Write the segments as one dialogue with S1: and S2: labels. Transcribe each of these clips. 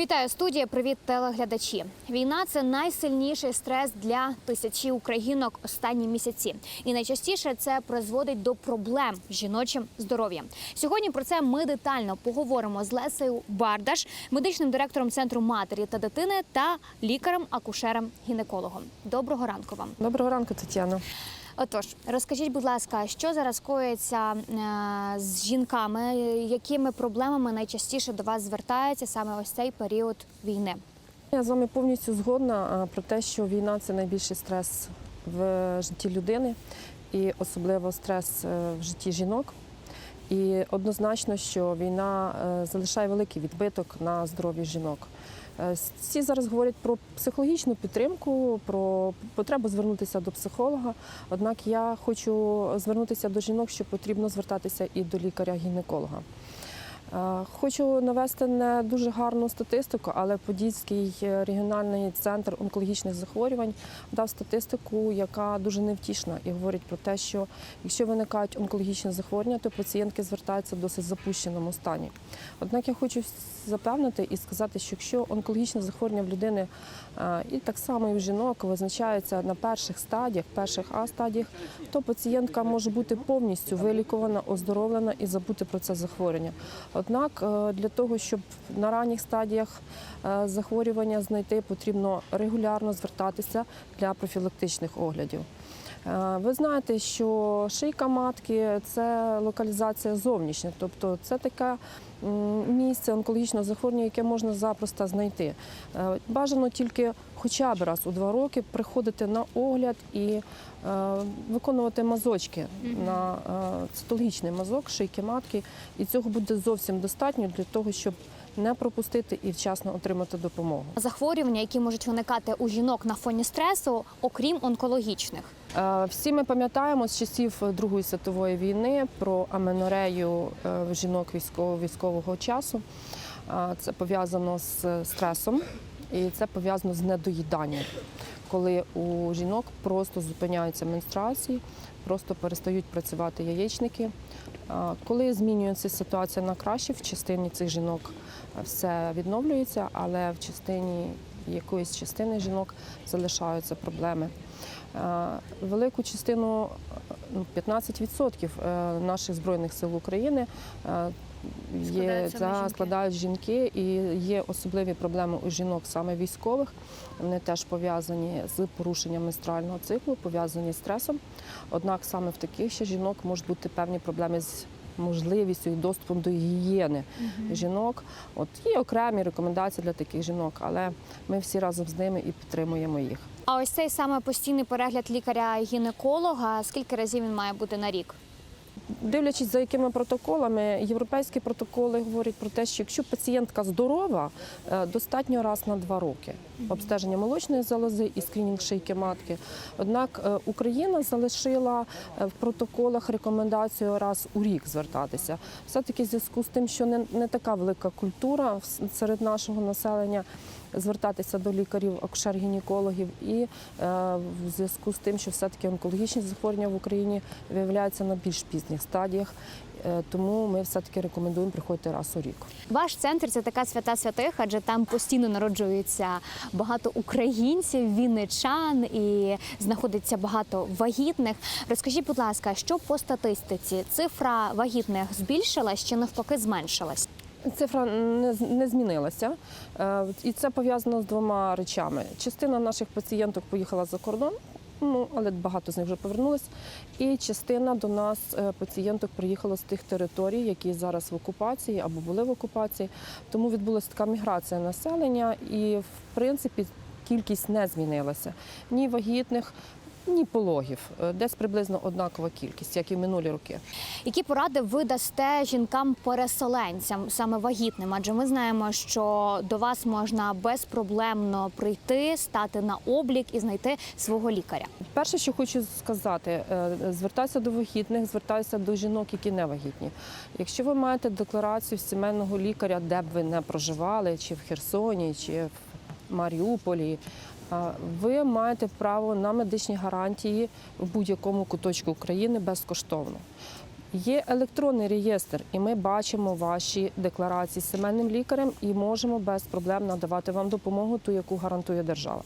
S1: Вітаю студія. Привіт, телеглядачі. Війна це найсильніший стрес для тисячі українок останні місяці, і найчастіше це призводить до проблем з жіночим здоров'ям. Сьогодні про це ми детально поговоримо з Лесею Бардаш, медичним директором центру матері та дитини та лікарем-акушером-гінекологом. Доброго ранку вам.
S2: Доброго ранку, Тетяна.
S1: Отож, розкажіть, будь ласка, що зараз коїться е, з жінками, якими проблемами найчастіше до вас звертається саме ось цей період війни?
S2: Я з вами повністю згодна про те, що війна це найбільший стрес в житті людини, і особливо стрес е, в житті жінок. І однозначно, що війна е, залишає великий відбиток на здоров'ї жінок. Е, Всі зараз говорять про психологічну підтримку, про потребу звернутися до психолога. Однак я хочу звернутися до жінок, що потрібно звертатися і до лікаря-гінеколога. Е, Хочу навести не дуже гарну статистику, але Подільський е, регіональний центр онкологічних захворювань дав статистику, яка дуже невтішна і говорить про те, що якщо виникають онкологічні захворювання, то пацієнтки звертаються в досить запущеному стані. Однак я хочу запевнити і сказати, що якщо онкологічне захворювання в людини е, і так само і в жінок визначається на перших стадіях, перших А стадіях, то пацієнтка може бути повністю вилікувана, оздоровлена і забути про це захворювання. Однак е, для того, щоб на ранніх стадіях е, захворювання знайти, потрібно регулярно звертатися для профілактичних оглядів. Е, Ви знаєте, що шийка матки це локалізація зовнішня, тобто це таке місце онкологічного захворювання, яке можна запросто знайти. Е, Бажано тільки хоча б раз у два роки приходити на огляд і е, виконувати мазочки на цитологічний мазок шийки матки, і цього буде зовсім достатньо для того, щоб не пропустити і вчасно отримати допомогу.
S1: Захворювання, які можуть виникати у жінок на фоні стресу, окрім онкологічних.
S2: Е, Всі ми пам'ятаємо з часів Другої світової війни про аменорею е, жінок військового часу. Е, Це пов'язано з стресом і це пов'язано з недоїданням, коли у жінок просто зупиняються менструації, просто перестають працювати яєчники. Коли змінюється ситуація на краще, в частині цих жінок все відновлюється, але в частині якоїсь частини жінок залишаються проблеми. Е, Велику частину ну, 15% е, наших збройних сил України е, є
S1: жінки.
S2: складають жінки, і є особливі проблеми у жінок саме військових. Вони теж пов'язані з порушенням менструального циклу, пов'язані з стресом. Однак саме в таких ще жінок можуть бути певні проблеми з можливістю і доступом до гігієни жінок. От є окремі рекомендації для таких жінок, але ми всі разом з ними і підтримуємо їх.
S1: А ось цей саме постійний перегляд лікаря-гінеколога. Скільки разів він має бути на рік?
S2: Дивлячись за якими протоколами, європейські протоколи говорять про те, що якщо пацієнтка здорова, е, достатньо раз на два роки обстеження молочної залози і скринінг шийки матки. Однак е, Україна залишила е, в протоколах рекомендацію раз у рік звертатися. Все таки в зв'язку з тим, що не, не така велика культура серед нашого населення. Звертатися до лікарів, акушер-гінекологів і е, в зв'язку з тим, що все-таки онкологічні захворювання в Україні виявляються на більш пізніх стадіях, е, тому ми все-таки рекомендуємо приходити раз у рік.
S1: Ваш центр це така свята святих, адже там постійно народжується багато українців, вінничан і знаходиться багато вагітних. Розкажіть, будь ласка, що по статистиці цифра вагітних збільшилась чи навпаки зменшилась?
S2: Цифра не, не змінилася, Е, і це пов'язано з двома речами. Частина наших пацієнток поїхала за кордон, ну але багато з них вже повернулись. І частина до нас е, пацієнток приїхала з тих територій, які зараз в окупації або були в окупації. Тому відбулася така міграція населення, і в принципі кількість не змінилася ні вагітних. Ні пологів, Е, десь приблизно однакова кількість, як і в минулі роки.
S1: Які поради ви дасте жінкам-переселенцям, саме вагітним? Адже ми знаємо, що до вас можна безпроблемно прийти, стати на облік і знайти свого лікаря.
S2: Перше, що хочу сказати, е, звертаюся до вагітних, звертаюся до жінок, які не вагітні. Якщо ви маєте декларацію сімейного лікаря, де б ви не проживали, чи в Херсоні, чи в Маріуполі, ви маєте право на медичні гарантії в будь-якому куточку України безкоштовно. Є електронний реєстр, і ми бачимо ваші декларації з сімейним лікарем і можемо без проблем надавати вам допомогу, ту, яку гарантує держава.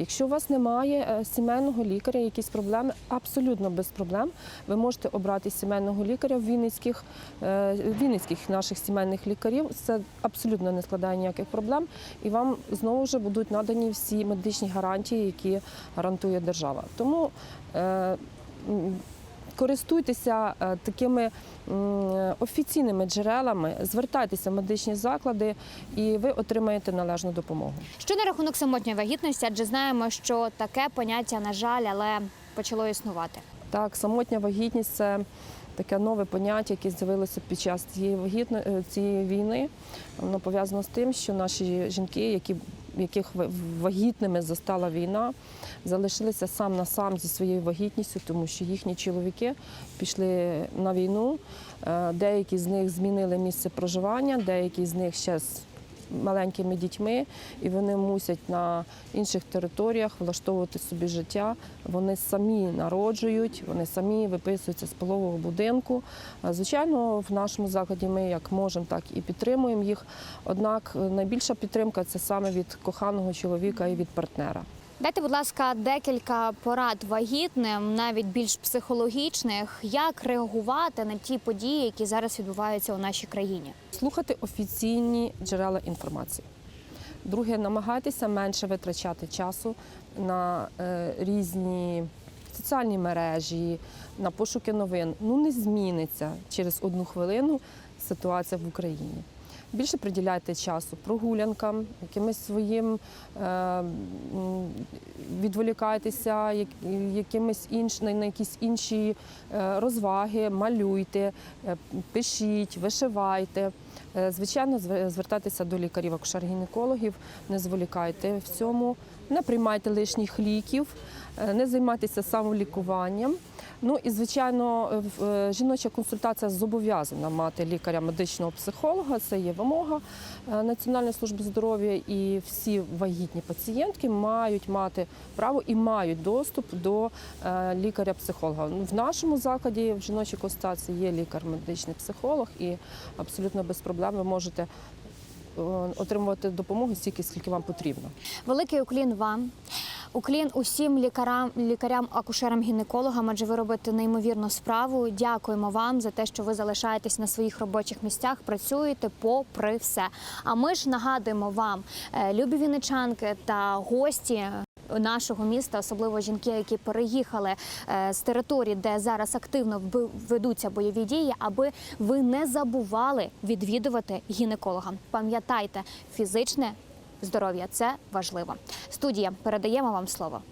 S2: Якщо у вас немає е, сімейного лікаря, якісь проблеми, абсолютно без проблем. Ви можете обрати сімейного лікаря в Вінницьких, е, Вінницьких наших сімейних лікарів. Це абсолютно не складає ніяких проблем. І вам знову ж будуть надані всі медичні гарантії, які гарантує держава. Тому е, користуйтеся е, такими офіційними джерелами, звертайтеся в медичні заклади, і ви отримаєте належну допомогу.
S1: Що на рахунок самотньої вагітності, адже знаємо, що таке поняття, на жаль, але почало існувати.
S2: Так, самотня вагітність це таке нове поняття, яке з'явилося під час цієї вагітно, е, цієї війни. Воно пов'язано з тим, що наші жінки, які яких вагітними застала війна, залишилися сам на сам зі своєю вагітністю, тому що їхні чоловіки пішли на війну. Е, Деякі з них змінили місце проживання, деякі з них ще маленькими дітьми, і вони мусять на інших територіях влаштовувати собі життя. Вони самі народжують, вони самі виписуються з полового будинку. Е, Звичайно, в нашому закладі ми як можемо, так і підтримуємо їх. Однак е, найбільша підтримка це саме від коханого чоловіка і від партнера.
S1: Дайте, будь ласка, декілька порад вагітним, навіть більш психологічних, як реагувати на ті події, які зараз відбуваються у нашій країні.
S2: Слухати офіційні джерела інформації. Друге, намагайтеся менше витрачати часу на е, різні соціальні мережі, на пошуки новин. Ну не зміниться через одну хвилину ситуація в Україні. Більше приділяйте часу прогулянкам, якимось своїм е, відволікайтеся, як, якимись інш, на, якісь інші е, розваги, малюйте, е, пишіть, вишивайте. Е, Звичайно, звер- звертайтеся до лікарів акушер-гінекологів, не зволікайте в цьому, не приймайте лишніх ліків, не займайтеся самолікуванням. Ну і звичайно, е, жіноча консультація зобов'язана мати лікаря медичного психолога. Це є вимога е, Національної служби здоров'я, і всі вагітні пацієнтки мають мати право і мають доступ до е, лікаря-психолога. Ну, В нашому закладі в жіночій консультації є лікар-медичний психолог, і абсолютно без проблем ви можете отримувати допомогу стільки, скільки вам потрібно.
S1: Великий уклін вам. Уклін усім лікарям, лікарям, акушерам, гінекологам, адже ви робите неймовірну справу. Дякуємо вам за те, що ви залишаєтесь на своїх робочих місцях, працюєте попри все. А ми ж нагадуємо вам, е, любі вінничанки та гості. Нашого міста, особливо жінки, які переїхали е, з території, де зараз активно ведуться бойові дії, аби ви не забували відвідувати гінеколога. Пам'ятайте, фізичне здоров'я це важливо. Студія передаємо вам слово.